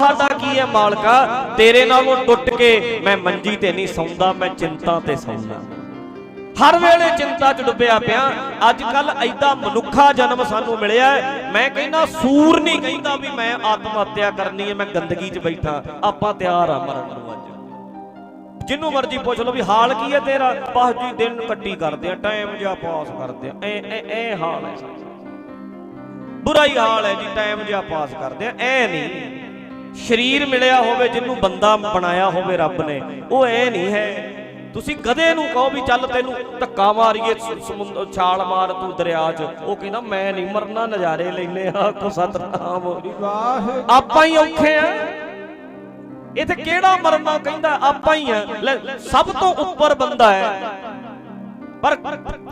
ਸਾਡਾ ਕੀ ਹੈ ਮਾਲਕਾ? ਤੇਰੇ ਨਾਲੋਂ ਟੁੱਟ ਕੇ ਮੈਂ ਮੰਜੀ ਤੇ ਨਹੀਂ ਸੌਂਦਾ, ਮੈਂ ਚਿੰਤਾ ਤੇ ਸੌਂਦਾ। ਹਰ ਵੇਲੇ ਚਿੰਤਾ 'ਚ ਡੁੱਬਿਆ ਪਿਆ। ਅੱਜ ਕੱਲ ਐਡਾ ਮਨੁੱਖਾ ਜਨਮ ਸਾਨੂੰ ਮਿਲਿਆ ਮੈਂ ਕਹਿੰਦਾ, ਸੂਰ ਨਹੀਂ ਕਹਿੰਦਾ ਵੀ ਮੈਂ ਆਤਮ ਹੱਤਿਆ ਕਰਨੀ ਹੈ, ਮੈਂ ਗੰਦਗੀ 'ਚ ਬੈਠਾ। ਆਪਾਂ ਤਿਆਰ ਆ ਮਰਨ ਨੂੰ ਅੱਜ। ਜਿੰਨੂੰ ਮਰਜ਼ੀ ਪੁੱਛ ਲਓ ਵੀ ਹਾਲ ਕੀ ਹੈ ਤੇਰਾ? ਬਸ ਜੀ, ਦਿਨ ਕੱਟੀ ਕਰਦੇ ਆ ਟਾਈਮ ਜਿਹਾ ਪਾਸ ਕਰਦੇ ਆ। ਐ ਐ ਐ ਹਾਲ ਹੈ। ਬੁਰਾ ਹੀ ਹਾਲ ਹੈ ਜੀ ਟਾਈਮ ਜਿਹਾ ਪਾਸ ਕਰਦੇ ਆ। ਐ ਨਹੀਂ। ਸਰੀਰ ਮਿਲਿਆ ਹੋਵੇ, ਜਿਹਨੂੰ ਬੰਦਾ ਬਣਾਇਆ ਹੋਵੇ ਰੱਬ ਨੇ। ਉਹ ਐ ਨਹੀਂ ਹੈ। ਤੁਸੀਂ ਗਧੇ ਨੂੰ ਕਹੋ ਵੀ ਚੱਲ ਤੈਨੂੰ ਧੱਕਾ ਮਾਰੀਏ ਸਮੁੰਦਰ ਛਾਲ ਮਾਰ ਤੂੰ ਦਰਿਆ 'ਚ। ਉਹ ਕਹਿੰਦਾ, ਮੈਂ ਨਹੀਂ ਮਰਨਾ, ਨਜ਼ਾਰੇ ਲੈਨੇ ਆ ਕੋ ਸਤਨਾਮ ਆਪਾਂ ਹੀ ਔਖੇ ਆ। ਇੱਥੇ ਕਿਹੜਾ ਮਰਨਾ ਕਹਿੰਦਾ, ਆਪਾਂ ਹੀ ਆ। ਸਭ ਤੋਂ ਉੱਪਰ ਬੰਦਾ ਹੈ। ਪਰ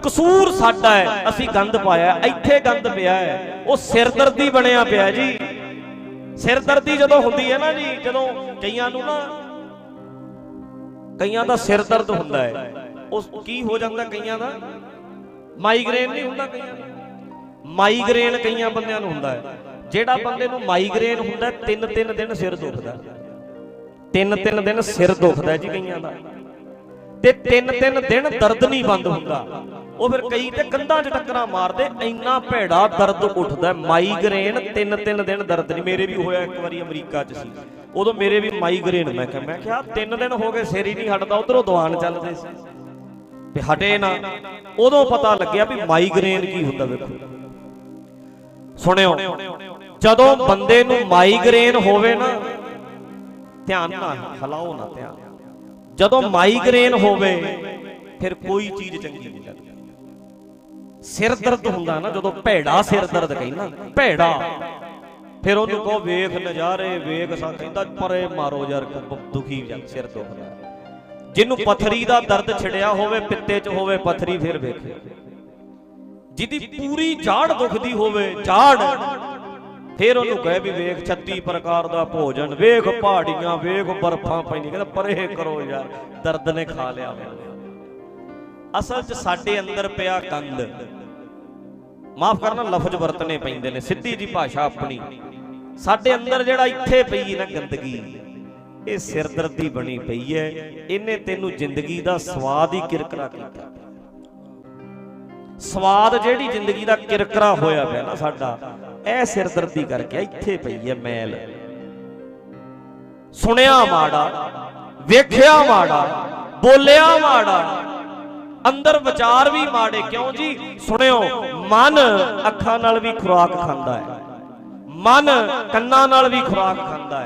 ਕਸੂਰ ਸਾਡਾ ਹੈ। ਅਸੀਂ ਗੰਦ ਪਾਇਆ, ਇੱਥੇ ਗੰਦ ਪਿਆ ਹੈ। ਉਹ ਸਿਰਦਰਦੀ ਬਣਿਆ ਪਿਆ ਜੀ। ਸਿਰਦਰਦੀ ਜਦੋਂ ਹੁੰਦੀ ਹੈ ਨਾ ਜੀ, ਜਦੋਂ ਕਈਆਂ ਨੂੰ ਨਾ ਕਈਆਂ ਦਾ ਸਿਰ ਦਰਦ ਹੁੰਦਾ ਹੈ। ਉਸ ਕੀ ਹੋ ਜਾਂਦਾ ਕਈਆਂ ਦਾ? ਮਾਈਗ੍ਰੇਨ ਨਹੀਂ ਹੁੰਦਾ ਕਈਆਂ ਮਾਈਗ੍ਰੇਨ ਕਈਆਂ ਬੰਦਿਆਂ ਨੂੰ ਹੁੰਦਾ ਹੈ। ਜਿਹੜਾ ਬੰਦੇ ਨੂੰ ਮਾਈਗ੍ਰੇਨ ਹੁੰਦਾ ਤਿੰਨ ਤਿੰਨ ਦਿਨ ਸਿਰ ਦੁਖਦਾ ਤਿੰਨ ਤਿੰਨ ਦਿਨ ਸਿਰ ਦੁਖਦਾ ਜੀ ਕਈਆਂ ਦਾ। ਤੇ ਤਿੰਨ ਤਿੰਨ ਦਿਨ ਦਰਦ ਨਹੀਂ ਬੰਦ ਹੁੰਦਾ। ਉਹ ਫਿਰ ਕਈ ਤੇ ਕੰਧਾਂ 'ਚ ਟੱਕਰਾਂ ਮਾਰਦੇ ਇੰਨਾ ਭੈੜਾ ਦਰਦ ਉੱਠਦਾ ਹੈ, ਮਾਈਗ੍ਰੇਨ ਤਿੰਨ ਤਿੰਨ ਦਿਨ ਦਰਦ ਨਹੀਂ। ਮੇਰੇ ਵੀ ਹੋਇਆ ਇੱਕ ਵਾਰੀ ਅਮਰੀਕਾ 'ਚ ਸੀ। ਉਦੋਂ ਮੇਰੇ ਵੀ ਮਾਈਗ੍ਰੇਨ ਮੈਂ ਕਿਹਾ ਮੈਂ ਕਿਹਾ ਤਿੰਨ ਦਿਨ ਹੋ ਗਏ ਸਿਰ ਹੀ ਨਹੀਂ ਹਟਦਾ ਉਧਰੋਂ ਦਵਾਨ ਚੱਲਦੇ ਸੀ। ਵੀ ਹਟੇ ਨਾ। ਉਦੋਂ ਪਤਾ ਲੱਗਿਆ ਵੀ ਮਾਈਗ੍ਰੇਨ ਕੀ ਹੁੰਦਾ ਵੇਖੋ। ਸੁਣਿਓ ਜਦੋਂ ਬੰਦੇ ਨੂੰ ਮਾਈਗ੍ਰੇਨ ਹੋਵੇ ਨਾ ਧਿਆਨ ਨਾਲ ਹਲਾਓ ਨਾ ਧਿਆਨ। ਜਦੋਂ ਮਾਈਗ੍ਰੇਨ ਹੋਵੇ ਫਿਰ ਕੋਈ ਚੀਜ਼ ਚੰਗੀ ਨਹੀਂ ਲੱਗਦੀ। ਸਿਰ ਦਰਦ ਹੁੰਦਾ ਨਾ ਜਦੋਂ ਭੈੜਾ ਸਿਰ ਦਰਦ ਕਹਿੰਦਾ ਭੈੜਾ। ਫਿਰ ਉਹਨੂੰ ਕਹੋ ਵੇਖ ਨਜ਼ਾਰੇ ਵੇਖ ਸਾ ਕਹਿੰਦਾ ਪਰੇ ਮਾਰੋ ਯਾਰ ਦੁਖੀ ਜਾਂ ਸਿਰ ਦੁਖਦਾ। ਜਿਹਨੂੰ ਪਥਰੀ ਦਾ ਦਰਦ ਛਿੜਿਆ ਹੋਵੇ ਪਿੱਤੇ 'ਚ ਹੋਵੇ ਪਥਰੀ ਫਿਰ ਵੇਖੇ। ਜਿਹਦੀ ਪੂਰੀ ਝਾੜ ਦੁਖਦੀ ਹੋਵੇ ਝਾੜ। ਫਿਰ ਉਹਨੂੰ ਕਹੇ ਵੀ ਵੇਖ 36 ਪ੍ਰਕਾਰ ਦਾ ਭੋਜਨ, ਵੇਖ ਪਹਾੜੀਆਂ, ਵੇਖ ਬਰਫਾਂ ਪੈਂਦੀਆਂ। ਕਹਿੰਦਾ ਪਰੇ ਕਰੋ ਯਾਰ, ਦਰਦ ਨੇ ਖਾ ਲਿਆ ਮੈਨੂੰ ਅਸਲ 'ਚ ਸਾਡੇ ਅੰਦਰ ਪਿਆ ਕੰਦ ਮਾਫ ਕਰਨਾ, ਲਫ਼ਜ਼ ਵਰਤਨੇ ਪੈਂਦੇ ਨੇ, ਸਿੱਧੀ ਜੀ ਭਾਸ਼ਾ ਆਪਣੀ। ਸਾਡੇ ਅੰਦਰ ਜਿਹੜਾ ਇੱਥੇ ਪਈ ਨਾ ਗੰਦਗੀ, ਇਹ ਸਿਰਦਰਦੀ ਬਣੀ ਪਈ ਹੈ। ਇਹਨੇ ਤੈਨੂੰ ਜ਼ਿੰਦਗੀ ਦਾ ਸਵਾਦ ਹੀ ਕਿਰਕਰਾ ਕੀਤਾ। ਸਵਾਦ ਜਿਹੜੀ ਜ਼ਿੰਦਗੀ ਦਾ ਕਿਰਕਰਾ ਹੋਇਆ ਪਿਆ ਨਾ ਸਾਡਾ ਇਹ ਸਿਰਦਰਦੀ ਕਰਕੇ ਇੱਥੇ ਪਈ ਹੈ ਮੈਲ। ਸੁਣਿਆ ਮਾੜਾ, ਵੇਖਿਆ ਮਾੜਾ, ਬੋਲਿਆ ਮਾੜਾ। ਅੰਦਰ ਵਿਚਾਰ ਵੀ ਮਾੜੇ, ਕਿਉਂ ਜੀ? ਸੁਣਿਓ, ਮਨ ਅੱਖਾਂ ਨਾਲ ਵੀ ਖੁਰਾਕ ਖਾਂਦਾ ਹੈ। ਮਨ ਕੰਨਾਂ ਨਾਲ ਵੀ ਖੁਰਾਕ ਖਾਂਦਾ ਹੈ।